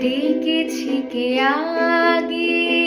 ডেকেছি কে আগে।